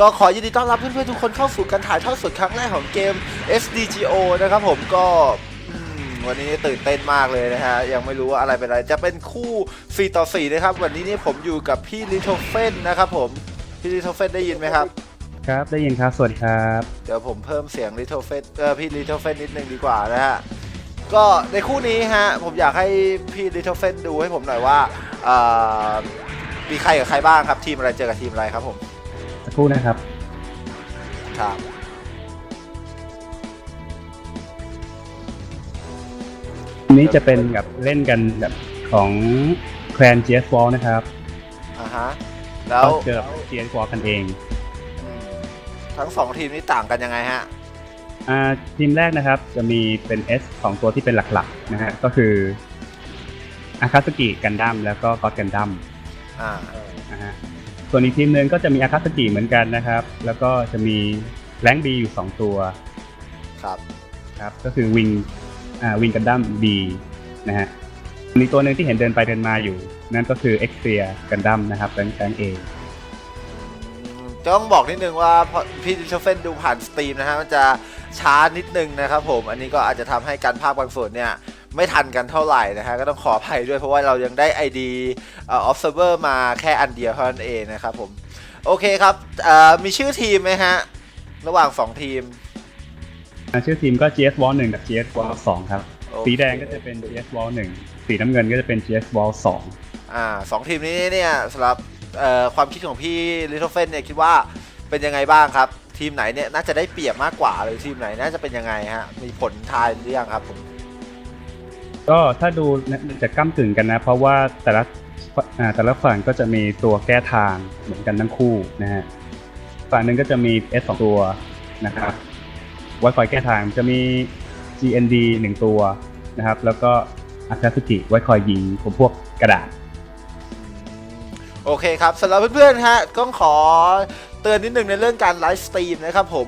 ก็ขอยินดีต้อนรับเพื่อนๆทุกคนเข้าสู่การถ่ายทอดสดครั้งแรกของเกม SDGO นะครับผมก็อืมวันนี้ตื่นเต้นมากเลยนะฮะ ยังไม่รู้ว่าอะไรเป็นอะไร จะเป็นคู่ 4 ต่อ 4 นะครับ วันนี้เนี่ยผมอยู่กับพี่ลิ t เ l เฟนนะครับผม พี่ลิ t เ l เฟนได้ยินไหมครับ ครับได้ยินครับสวัสดีครับ เดี๋ยวผมเพิ่มเสียงลิ t เ l เฟนเออพี่ลิ t เ l เฟนนิดนึงดีกว่านะฮะก็ในคู่นี้ฮะ ผมอยากให้พี่ลิ t เ l เฟนดูให้ผมหน่อยว่าเอ่อมีใครกับใครบ้างครับทีมอะไรเจอกับทีมอะไรครับผม สักครู่นะครับ ครับอันนี้จะเป็นแบบเล่นกันแบบของแคลน GS Wall นะครับอ่าฮะแล้วก็เจอกับ GS Wall กันเอง อืมทั้งสองทีมนี้ต่างกันยังไงฮะ อ่าทีมแรกนะครับจะมีเป็น S ของตัวที่เป็นหลักๆนะฮะก็คืออาคาสกิกันดั้มแล้วก็กอดกันดั้มอ่า นะฮะ ส่วนอีกทีมหนึ่งก็จะมีอาคาสกิเหมือนกันนะครับ แล้วก็จะมีแรงบีอยู่ 2 ตัวครับครับ ก็คือวิงอ่าวิงกันดั้ม B นะฮะมีตัวหนึ่งที่เห็นเดินไปเดินมาอยู่ นั่นก็คือ e x เ e ียกันดั้มนะครับแรงแรงเออืมต้องบอกนิดนึงว่าพอพี่ดิชเฟนดูผ่านสตรีมนะฮะมันจะช้านิดนึงนะครับผม อันนี้ก็อาจจะทำให้การภาคบางส่วนเนี่ย ไม่ทันกันเท่าไหร่นะฮะก็ต้องขออภัยด้วยเพราะว่าเรายังได้ ID เอ่อ observer มาแค่อันเดียวเท่านั้นเองนะครับผม โอเคครับเอ่อมีชื่อทีมไหมฮะ ระหว่าง 2 ทีมอ่าชื่อทีมก็ GS Wall 1 กับ GS Wall 2 ครับโอเคสีแดงก็จะเป็น GS Wall 1 สีน้ำเงินก็จะเป็น GS Wall 2 อ่าสองทีมนี้เนี่ยสำหรับเอ่อความคิดของพี่ลิทเฟนเนี่ยคิดว่าเป็นยังไงบ้างครับ ทีมไหนเนี่ยน่าจะได้เปรียบมากกว่าหรือทีมไหนน่าจะเป็นยังไงฮะมีผลทายหรือยังครับผม ก็ถ้าดูจะก้ากึ่งกันนะ เพราะว่าแต่ละแต่ละฝั่งก็จะมีตัวแก้ทางเหมือนกันทั้งคู่นะฮะฝั่งหนึ่งก็จะมี S 2ตัวนะครับไวไฟแก้ทางจะมี GND 1 ตัวนะครับ แล้วก็อาคาสุกิไว้คอยยิงพวกกระดาษ โอเคครับสำหรับเพื่อนๆฮะต้องขอเตือนนิดนึงในเรื่องการไลฟ์สตรีมนะครับผม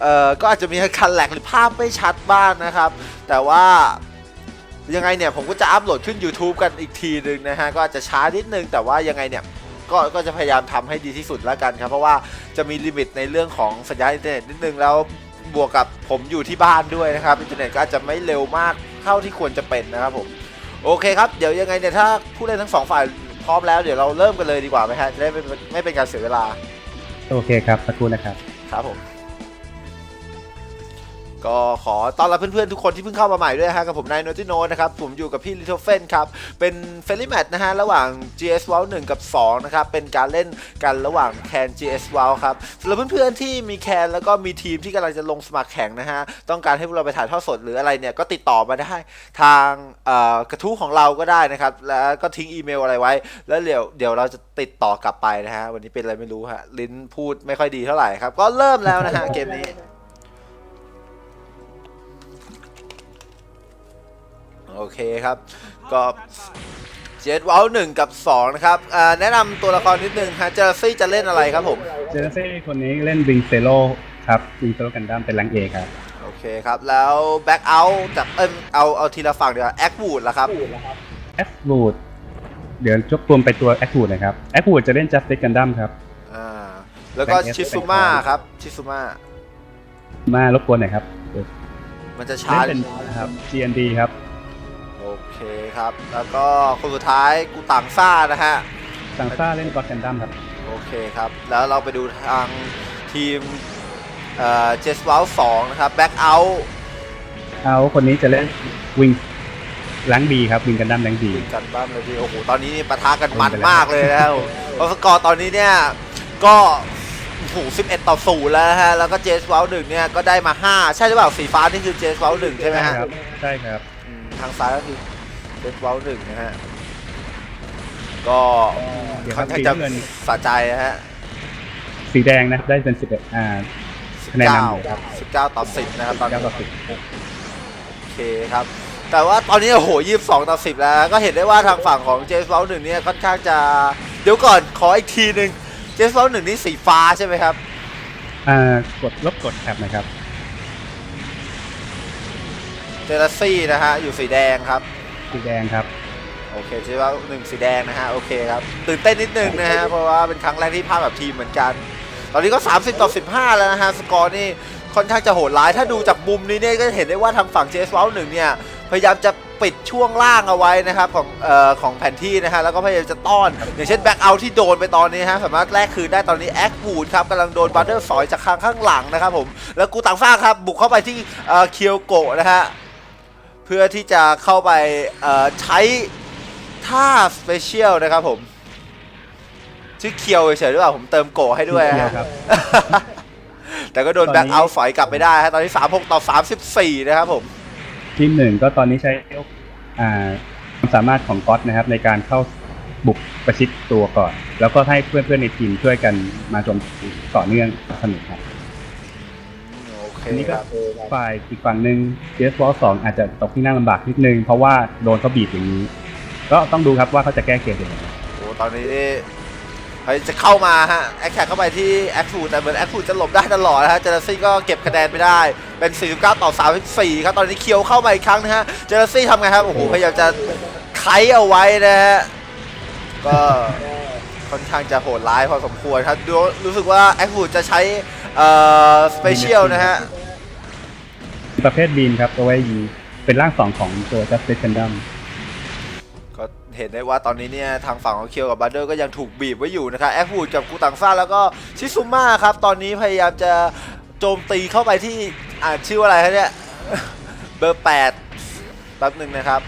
เอ่อก็อาจจะมีการแหลกหรือภาพไม่ชัดบ้างนะครับ แต่ว่า ยังไงเนี่ยผมก็จะอัปโหลดขึ้น YouTube กันอีกทีหนึ่งนะฮะก็อาจจะช้านิดนึงแต่ว่ายังไงเนี่ยก็ก็จะพยายามทำให้ดีที่สุดแล้วกันครับเพราะว่าจะมีลิมิตในเรื่องของสัญญาณอินเทอร์เน็ตนิดนึงแล้วบวกกับผมอยู่ที่บ้านด้วยนะครับอินเทอร์เน็ตก็อาจจะไม่เร็วมากเท่าที่ควรจะเป็นนะครับผมโอเคครับเดี๋ยวยังไงเนี่ยถ้าผู้เล่นทั้งสองฝ่ายพร้อมแล้วเดี๋ยวเราเริ่มกันเลยดีกว่าไหมฮะจะได้ไม่ไม่เป็นการเสียเวลา โอเคครับสักครู่นะครับครับผม ก็ขอต้อนรับเพื่อนๆ ทุกคนที่เพิ่งเข้ามาใหม่ด้วยฮะกับผมนายโนติโนนะครับ ผมอยู่กับพี่ลิ t เ l เฟนครับ เป็นเฟลี่แมตช์นะฮะ ระหว่าง GS w o w 1 กับ 2 นะครับ เป็นการเล่นกันระหว่างแคน GS w o w ครับสำหรับเพื่อนๆ ที่มีแคนแล้วก็มีทีมที่กำลังจะลงสมัครแข่งนะฮะ ต้องการให้พวกเราไปถ่ายทอดสดหรืออะไรเนี่ย ก็ติดต่อมาได้ทางกระทู้ของเราก็ได้นะครับ แล้วก็ทิ้งอีเมลอะไรไว้ แล้วเดี๋ยวเดี๋ยวเราจะติดต่อกลับไปนะฮะวันนี้เป็นอะไรไม่รู้ฮะลิ้นพูดไม่ค่อยดีเท่าไหร่ครับก็เริ่มแล้วนะฮะเกมนี้ โอเคครับ ก็เจ็ดวอลหนึ่งกับ2นะครับอ่าแนะนำตัวละครนิดนึงฮะเจอร์ซี่จะเล่นอะไรครับผม เจเนเซ่คนนี้เล่นวิงเซโลครับวิงเซโลกันดั้มเป็นแรงเอครับโอเคครับ แล้วแบ็กเอาท์จากเอ้ยเอาเอาทีละฝั่งเดี๋ยวแอคบูดละครับ แอควูดเดี๋ยวจบรวมไปตัวแอควูดนะครับแอควูดจะเล่นจัสติกันดั้มครับ อ่า แล้วก็ Back F ชิซุมะครับ ชิซุมะมารบกวนหน่อยครับเดี๋ยวมันจะเล่ช้านเป็นนะครับ GND ครับโอ เคครับ แล้วก็คนสุดท้ายกูต่างซ่านะฮะ สังซ่าเล่นกอดกันดั้มครับ โอเคครับ แล้วเราไปดูทางทีมเอ่อเจสวอลสองนะครับแบ็กเอาท์เอาคนนี้จะเล่นวิงแรงบีครับวิงกันดั้มแรงบีกันบ้างเลยพี่โอ้โห ตอนนี้นี่ปะทะกันมันมากเลยแล้วเพราะสกอร์ตอนนี้เนี่ย ก็โอ้โห11 ต่อ 0 แล้วนะฮะ แล้วก็เจสวอลหนึ่งเนี่ย ก็ได้มา 5 ใช่หรือเปล่าสีฟ้านี่คือเจสวอลหนึ่งใช่ไหมฮะครับใช่ครับ อืมทางซ้ายก็คือ เจสวอลหนึ่งนะฮะ ก็เดี๋ยวคค่รัอบนข้างจะสีน้ำเงินสะใจนะฮะสีแดงนะได้เป็น11อ่า คะแนนนำเลยครับ19 19ต่อ10นะครับตอนนี้9ต่อโอเคครับ แต่ว่าตอนนี้โอ้โหยี่สิบสองต่อสิบแล้ว ก็เห็นได้ว่าทางฝั่งของเจสเวลหนึ่งเนี่ยค่อนข้างจะ เดี๋ยวก่อนขออีกทีหนึ่งเจสเวลหนึ่งนี่สีฟ้าใช่ไหมครับ10อ่ากดลบกดแท็บนะครับ เจลซี่นะฮะอยู่สีแดงครับ สีแดงครับโอเคเจสเวลหนึ่งสีแดงนะฮะโอเคครับตื่นเต้นนิดนึงนะฮะเพราะว่าเป็นครั้งแรกที่พาแบบทีมเหมือนกัน ตอนนี้ก็ 30 ต่อ 15 แล้วนะฮะสกอร์นี่ค่อนข้างจะโหดร้ายถ้าดูจากมุมนี้เนี่ยก็จะเห็นได้ว่าทางฝั่ง JS 1หนึ่งเนี่ยพยายามจะปิดช่วงล่างเอาไว้นะครับของเอ่อของแผนที่นะฮะแล้วก็พยายามจะต้อน อย่างเช่นแบ็กเอาที่โดนไปตอนนี้ฮะสามารถแลกคืนได้ตอนนี้แอคบูดครับกำลังโดนบัตเตอร์สอยจากข้างข้างหลังนะครับผมแล้วกูต่างฟ้าครับบุกเข้าไปที่เอ่อเคียวโกะนะฮะ เพื่อที่จะเข้าไปเอ่อใช้ท่าสเปเชียลนะครับผม ชื่อเคียวเฉยๆหรือเปล่าผมเติมโกะให้ด้วยเคียวฮะครับ แต่ก็โดนตอนนี้แบ็กเอาท์ฝอยกลับไปได้ฮะตอนนี้ 36 ต่อ 34 นะครับผมทีมหนึ่งก็ตอนนี้ใช้อ่าความสามารถของก๊อตนะครับ ในการเข้าบุกประชิดตัวก่อน แล้วก็ให้เพื่อนๆในทีมช่วยกันมาโจมตีต่อเนื่องสนุกครับโอเคอันนี้คก็รับฝ่ายอีกฝั่งหนึ่ง CS w a l 2อาจจะตกที่นั่งลำบากนิดนึง เพราะว่าโดนเขาบีบอย่างนี้ ก็ต้องดูครับว่าเขาจะแก้เกมยังไงโอ้ตอนนี้นี่เฮ้ยจะเข้ามาฮะแอคแท็กเข้าไปที่แอคฟูแต่เหมือนแอคฟูจะหลบได้ตลอดนะฮะเจอร์ซี่ก็เก็บคะแนนไปได้เป็น 49 ต่อ 34 ครับตอนนี้เคียวเข้ามาอีกครั้งนะฮะเจอร์ซี่ทำไงครับโอ้โหพยายามจะไคเอาไว้นะฮะก็ค่อนข้างจะโหดร้ายพอสมควรครับดูรู้สึกว่าแอคฟูจะใช้ เอ่อสเปเชียลนะฮะ ประเภทบีมครับเอาไว้ยิงเป็นร่างสองของตัว Justice Gundam ก็เห็นได้ว่าตอนนี้เนี่ยทางฝั่งของเคียวกับบัตเดอร์ก็ยังถูกบีบไว้อยู่นะครับแอควูดกับกูตังซ่าแล้วก็ชิซุมะครับ ตอนนี้พยายามจะโจมตีเข้าไปที่อ่านชื่อว่าอะไรครับเนี่ย เบอร์ 8 แป๊บหนึ่งนะครับ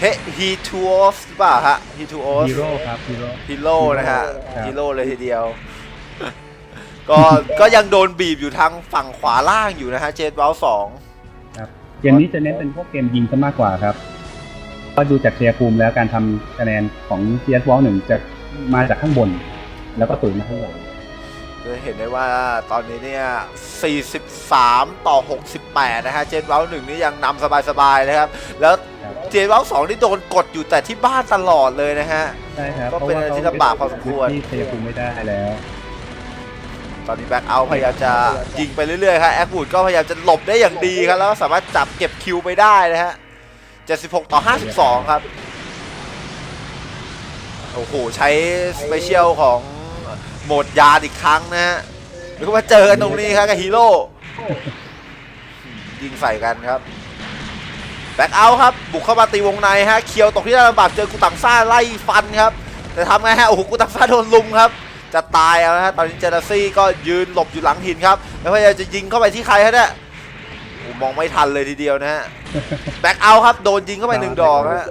เฮฮีทูโอสหรือเปล่าฮะฮีทูโอส Hero ครับ Hero ฮีโร่นะฮะครับ ฮีโร่เลยทีเดียว ก็ก็ยังโดนบีบอยู่ทางฝั่งขวาล่างอยู่นะฮะเจดเวลสองครับเกมนี้จะเน้นเป็นพวกเกมยิงซะมากกว่าครับ ก็ดูจากเชียร์ภูมิแล้วการทำคะแนนของ CS w a l 1จะมาจากข้างบน แล้วก็ตุ๋ยมาข้างหลังจะเห็นได้ว่าตอนนี้เนี่ย 43 ต่อ 68 นะฮะ เจนเวลหนึ่งนี่ยังนำสบายๆนะครับ แล้วครับเจนเวลสองนี่โดนกดอยู่แต่ที่บ้านตลอดเลยนะฮะ ใช่ครับ ก็เป็นอะไรที่ลำบากพอสมควรที่เชียร์ภูมิไม่ได้แล้ว ตอนนี้แบ็กเอาพยายามจะยิงไปเรื่อยๆครับแอคบูดก็พยายามจะหลบได้อย่างดีครับแล้วก็สามารถจับเก็บคิวไปได้นะฮะ 76 ต่อ 52 ครับ โอ้โห ใช้สเปเชียลของโหมดยาอีกครั้งนะฮะแล้วก็มาเจอกันตรงนี้ครับกับฮีโร่ยิงใส่กันครับแบ็กเอาครับ บุกเข้ามาตีวงในฮะเคียวตกที่ด้ลำบากเจอกูตังซ่าไล่ฟันครับ แต่ทำไงฮะโอ้โหกูตังซ่าโดนลุมครับ จะตายเอานะฮะตอนนี้เจเนซี่ก็ยืนหลบอยู่หลังหินครับ แล้วพยายามจะยิงเข้าไปที่ใครฮะเนี่ยโอ้มองไม่ทันเลยทีเดียวนะฮะแบ็กเอาท์ครับโดนยิงเข้าไปหนึ่งดอกนะฮะ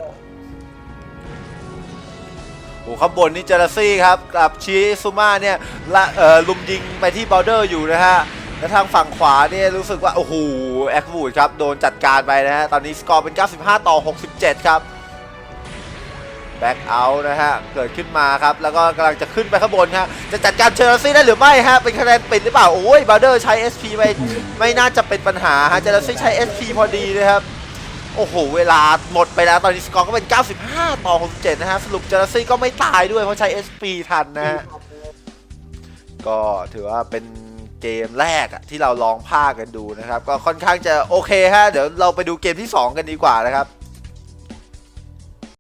โอ้ข้างบนนี่เจเนซี่ครับกับชิซุมาเนี่ยละเอ่อลุมยิงไปที่บอลเดอร์อยู่นะฮะแล้วทางฝั่งขวาเนี่ยรู้สึกว่า โอ้โหแอควูดครับ โดนจัดการไปนะฮะ ตอนนี้สกอร์เป็น 95 ต่อ 67 ครับ แบ็กเอาท์นะฮะ เกิดขึ้นมาครับ แล้วก็กำลังจะขึ้นไปข้างบนฮะ จะจัดการเชลซีได้หรือไม่ฮะ เป็นคะแนนปิดหรือเปล่า โอ้ยบาเดอร์ใช้ SP ไปไม่น่าจะเป็นปัญหาฮะ เชลซีใช้ SP พอดีเลยครับ โอ้โห เวลาหมดไปแล้ว ตอนนี้สกอร์ก็เป็น 95 ต่อ 67 นะฮะ สรุปเจอร์ซี่ก็ไม่ตายด้วย เพราะใช้ SP ทันนะฮะ ก็ถือว่าเป็นเกมแรกอะที่เราลองภาคกันดูนะครับ ก็ค่อนข้างจะโอเคฮะ เดี๋ยวเราไปดูเกมที่ 2 กันดีกว่านะครับ